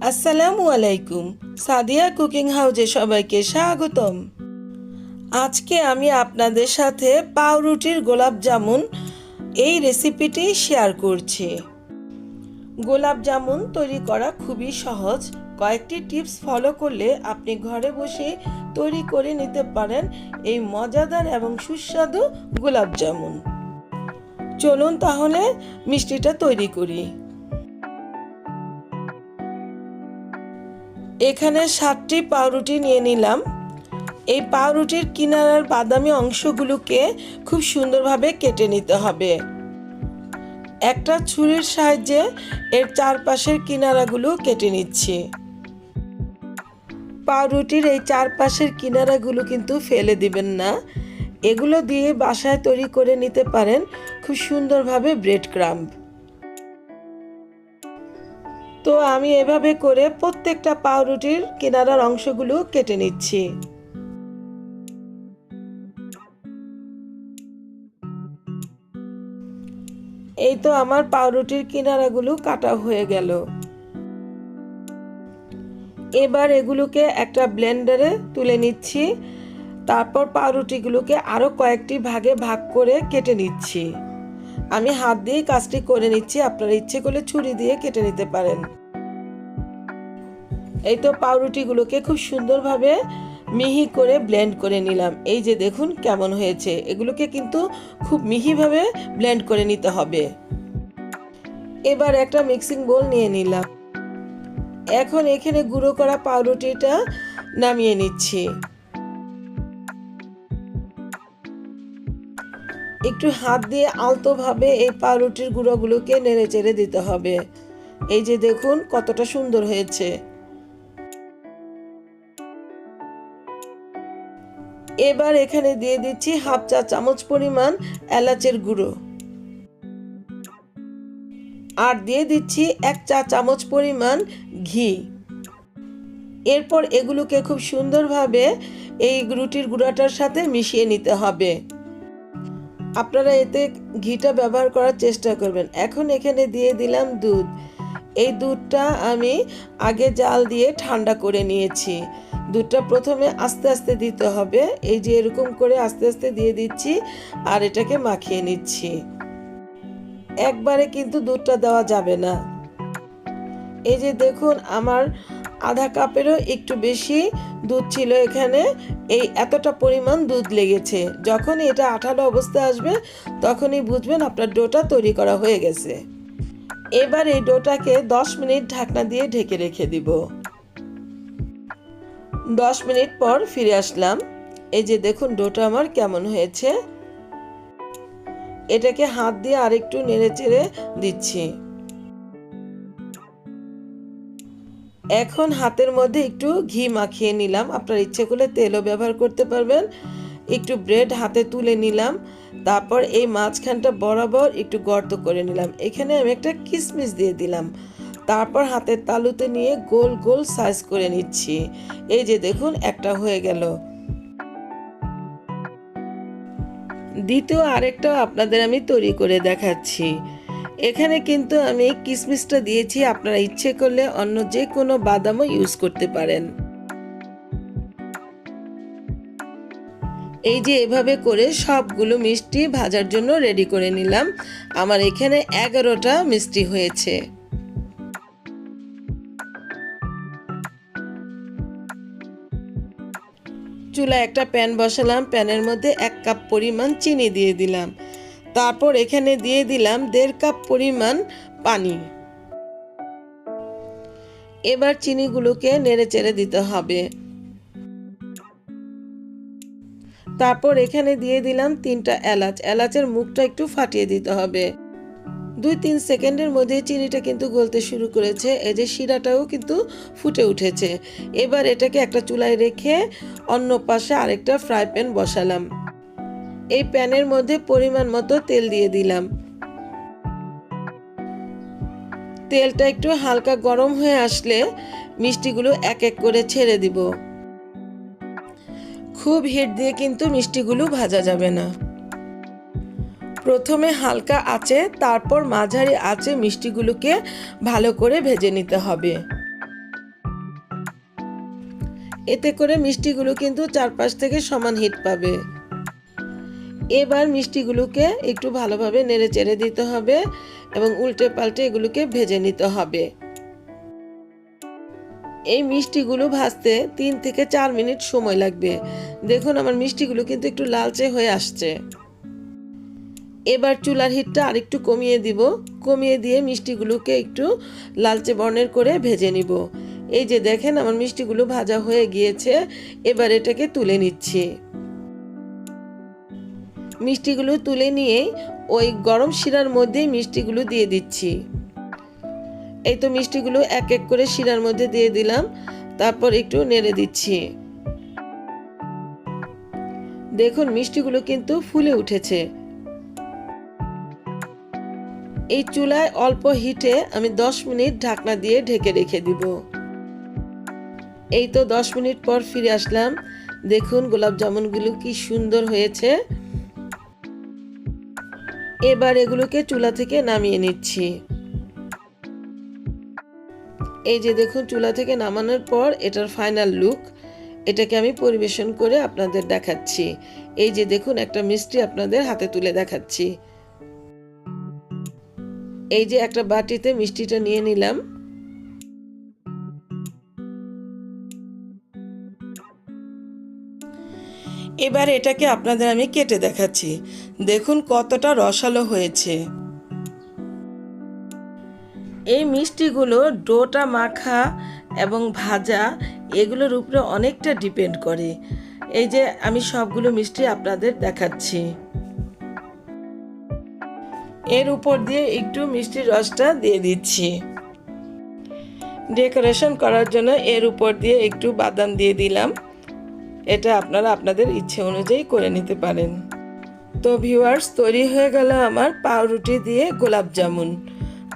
আসসালামু আলাইকুম। সাদিয়া কুকিং হাউজে সবাইকে স্বাগতম। আজকে আমি আপনাদের সাথে পাউরুটির গোলাপ জামুন এই রেসিপিটি শেয়ার করছি। গোলাপ জামুন তৈরি করা খুবই সহজ। কয়েকটি টিপস ফলো করলে আপনি ঘরে বসে তৈরি করে নিতে পারেন এই মজাদার এবং সুস্বাদু গোলাপ জামুন। চলুন তাহলে মিষ্টিটা তৈরি করি। এখানে সাতটি পাউরুটি নিয়ে নিলাম। এই পাউরুটির কিনারার বাদামি অংশগুলোকে খুব সুন্দরভাবে কেটে নিতে হবে। একটা ছুরির সাহায্যে এর চারপাশের কিনারাগুলো কেটে নিচ্ছি। পাউরুটির এই চারপাশের কিনারাগুলো কিন্তু ফেলে দিবেন না। এগুলো দিয়ে বাসায় তৈরি করে নিতে পারেন খুব সুন্দরভাবে ব্রেড ক্রাম্ব তো আমি এভাবে করে প্রত্যেকটা পাউরুটির কিনারার অংশগুলো কেটে নিচ্ছি। এই তো আমার পাউরুটির কিনারাগুলো কাটা হয়ে গেল। এবার এগুলোকে একটা ব্লেন্ডারে তুলে নিচ্ছি। তারপর পাউরুটিগুলোকে আরও কয়েকটি ভাগে ভাগ করে কেটে নিচ্ছি। আমি হাত দিয়ে কাজটি করে নিচ্ছি, আপনারা ইচ্ছে করলে ছুরি দিয়ে কেটে নিতে পারেন। এই তো পাউরুটিগুলোকে খুব সুন্দরভাবে মিহি করে ব্লেন্ড করে নিলাম। এই যে দেখুন কেমন হয়েছে, এগুলোকে কিন্তু খুব মিহিভাবে ব্লেন্ড করে নিতে হবে। এবার একটা মিক্সিং বোল নিয়ে নিলাম। এখন এখানে গুঁড়ো করা পাউরুটিটা নামিয়ে নিচ্ছি। একটু হাত দিয়ে আলতোভাবে এই পাউরুটির গুঁড়োগুলোকে নেড়ে চেড়ে দিতে হবে। এই যে দেখুন, কতটা সুন্দর হয়েছে। এবার এখানে দিয়ে দিচ্ছি হাফ চা চামচ পরিমাণ এলাচের গুঁড়ো। আর দিয়ে দিচ্ছি এক চা চামচ পরিমাণ ঘি। এরপর এগুলোকে খুব সুন্দরভাবে এই রুটির গুঁড়াটার সাথে মিশিয়ে নিতে হবে। আপনারা এতে ঘিটা ব্যবহার করার চেষ্টা করবেন। এখন এখানে দিয়ে দিলাম দুধ। এই দুধটা আমি আগে জাল দিয়ে ঠান্ডা করে নিয়েছি। দুধটা প্রথমে আস্তে আস্তে দিতে হবে। এই যে এরকম করে আস্তে আস্তে দিয়ে দিচ্ছি আর এটাকে মাখিয়ে নিচ্ছি। একবারে কিন্তু দুধটা দেওয়া যাবে না। এই যে দেখুন, আমার আধা কাপেরও একটু বেশি দুধ ছিল এখানে। এই এতটা পরিমাণ দুধ লেগেছে। যখন এটা আঠালো অবস্থায় আসবে, তখনই বুঝবেন আপনার ডোটা তৈরি করা হয়ে গেছে। এবার এই ডোটাকে দশ মিনিট ঢাকনা দিয়ে ঢেকে রেখে দিব। দশ মিনিট পর ফিরে আসলাম। এই যে দেখুন, ডোটা আমার কেমন হয়েছে। এটাকে হাত দিয়ে আরেকটু নেড়ে চেড়ে দিচ্ছি। এখন হাতের মধ্যে একটু ঘি মাখিয়ে নিলাম। আপনার ইচ্ছে করলে তেলও ব্যবহার করতে পারবেন। একটু ব্রেড হাতে তুলে নিলাম। তারপর এই মাঝখানটা বরাবর একটু গর্ত করে নিলাম। এখানে আমি একটা কিসমিস দিয়ে দিলাম। তারপর হাতের তালুতে নিয়ে গোল গোল সাইজ করে নিচ্ছি। এই যে দেখুন, একটা হয়ে গেল। দ্বিতীয় আরেকটাও আপনাদের আমি তৈরি করে দেখাচ্ছি। এখানে কিন্তু আমি কিসমিসটা দিয়েছি আপনারা ইচ্ছে করলে অন্য যে কোনো বাদামও ইউজ করতে পারেন। এই যে এভাবে করে সবগুলো মিষ্টি ভাজার জন্য রেডি করে নিলাম। আমার এখানে এগারোটা মিষ্টি হয়েছে। চুলা একটা প্যান বসালাম প্যানের মধ্যে এক কাপ পরিমাণ চিনি দিয়ে দিলাম। তারপর এখানে দিয়ে দিলাম দেড় কাপ পরিমাণ পানি। এবার চিনিগুলোকে নেড়ে চেড়ে দিতে হবে। তারপর এখানে দিয়ে দিলাম তিনটা এলাচ। এলাচের মুখটা একটু ফাটিয়ে দিতে হবে। দুই তিন সেকেন্ডের মধ্যে চিনিটা কিন্তু গলতে শুরু করেছে। এই যে শিরাটাও কিন্তু ফুটে উঠেছে। এবার এটাকে একটা চুলায় রেখে অন্য পাশে আরেকটা ফ্রাই প্যান বসালাম। এই প্যানের মধ্যে পরিমাণ মতো তেল দিয়ে দিলাম। তেলটা একটু হালকা গরম হয়ে আসলে মিষ্টিগুলো এক এক করে ছেড়ে দিব। খুব হিট দিয়ে কিন্তু মিষ্টিগুলো ভাজা যাবে না। প্রথমে হালকা আঁচে, তারপর মাঝারি আঁচে মিষ্টিগুলোকে ভালো করে ভেজে নিতে হবে। এতে করে মিষ্টিগুলো কিন্তু চারপাশ থেকে সমান হিট পাবে। এবার মিষ্টিগুলোকে একটু ভালোভাবে নেড়ে চেড়ে দিতে হবে এবং উল্টে পাল্টে এগুলোকে ভেজে নিতে হবে। এই মিষ্টিগুলো ভাজতে তিন থেকে চার মিনিট সময় লাগবে। দেখুন, আমার মিষ্টিগুলো কিন্তু একটু লালচে হয়ে আসছে। এবার চুলার হিটটা আরেকটু কমিয়ে দিব। কমিয়ে দিয়ে মিষ্টিগুলোকে একটু লালচে বর্ণের করে ভেজে নিব। এই যে দেখেন, আমার মিষ্টিগুলো ভাজা হয়ে গিয়েছে। এবার এটাকে তুলে নিচ্ছি। মিষ্টিগুলো তুলে নিয়ে ওই গরম শিরার মধ্যেই মিষ্টিগুলো দিয়ে দিচ্ছি। এই তো মিষ্টিগুলো এক এক করে শিরার মধ্যে দিয়ে দিলাম, তারপর একটু নেড়ে দিচ্ছি। দেখুন, মিষ্টিগুলো কিন্তু ফুলে উঠেছে। এই চুলায় অল্প হিটে আমি দশ মিনিট ঢাকনা দিয়ে ঢেকে রেখে দিব। এই তো দশ মিনিট পর ফিরে আসলাম। দেখুন, গোলাপ জামুনগুলো কি সুন্দর হয়েছে। এবার এগুলোকে চুলা থেকে নামিয়ে নিচ্ছি। এই যে দেখুন, চুলা থেকে নামানোর পর এটার ফাইনাল লুক এটাকে আমি পরিবেশন করে আপনাদের দেখাচ্ছি। এই যে দেখুন, একটা মিষ্টি আপনাদের হাতে তুলে দেখাচ্ছি। এই যে একটা বাটিতে মিষ্টিটা নিয়ে নিলাম। এবার এটাকে আপনাদের আমি কেটে দেখাচ্ছি। দেখুন কতটা রসালো হয়েছে। এই মিষ্টিগুলো ডোটা মাখা এবং ভাজা, এগুলোর উপরে অনেকটা ডিপেন্ড করে। এই যে আমি সবগুলো মিষ্টি আপনাদের দেখাচ্ছি। এর উপর দিয়ে একটু মিষ্টির রসটা দিয়ে দিচ্ছি। ডেকোরেশন করার জন্য এর উপর দিয়ে একটু বাদাম দিয়ে দিলাম। এটা আপনারা আপনাদের ইচ্ছে অনুযায়ী করে নিতে পারেন। তো ভিউয়ার্স, তৈরি হয়ে গেল আমার পাউরুটি দিয়ে গোলাপ জামুন।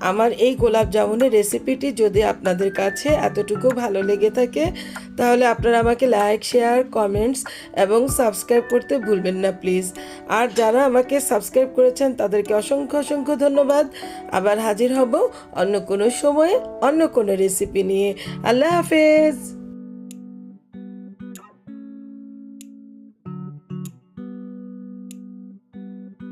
আমার এই গোলাপ জামুনের রেসিপিটি যদি আপনাদের কাছে এতটুকু ভালো লেগে থাকে, তাহলে আপনারা আমাকে লাইক, শেয়ার, কমেন্টস এবং সাবস্ক্রাইব করতে ভুলবেন না, প্লিজ। আর যারা আমাকে সাবস্ক্রাইব করেছেন, তাদেরকে অসংখ্য অসংখ্য ধন্যবাদ। আবার হাজির হব অন্য কোনো সময়ে অন্য কোনো রেসিপি নিয়ে। আল্লাহ হাফেজ!